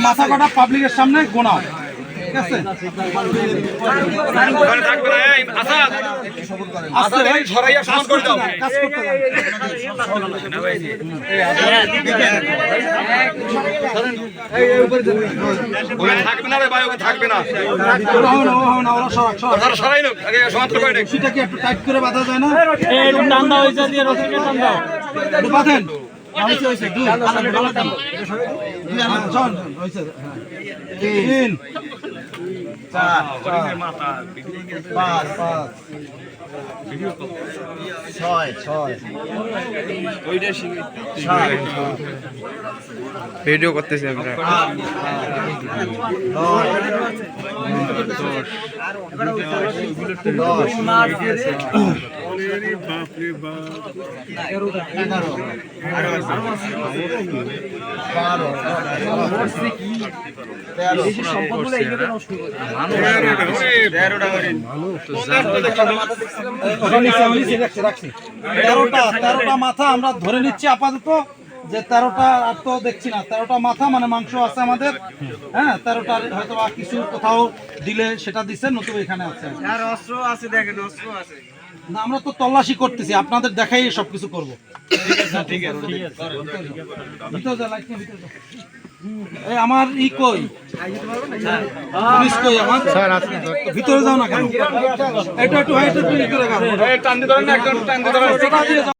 মাথা কাটা পাবলিকের সামনে ঠিক থাকবে না করে রশিটা কি একটু টাইট করে বাঁধা যায় না একটু বাঁধেন হয়েছে, হয়েছে, দুই। হ্যাঁ, শোন, শোন, হয়েছে, হ্যাঁ। তিন। চার চার। পাঁচ পাঁচ। ছয় ছয়। ভিডিও করতেছি আমরা। তেরোটা তেরোটা মাথা আমরা ধরে নিচ্ছি আপাতত। যে তেরোটা আর তো দেখছি না তেরোটা মাথা মানে মাংস আছে আমাদের। হ্যাঁ তেরোটা হয়তো বা কিছু কোথাও দিলে সেটা দিচ্ছে নতুন এখানে আছে। আর অস্ত্র আছে দেখেন অস্ত্র আছে। না আমরা তো তল্লাশি করতেছি আপনাদের দেখাই সবকিছু করব। ভিতরে যা, লাইট ভিতরে যা। এই আমার ই কই? পুলিশ কই আমার? ভিতরে যাও না কেন? এটা একটু হাইট করে টান দিয়ে ধরেন একদম টান দিয়ে ধরেন। দিয়ে যাও।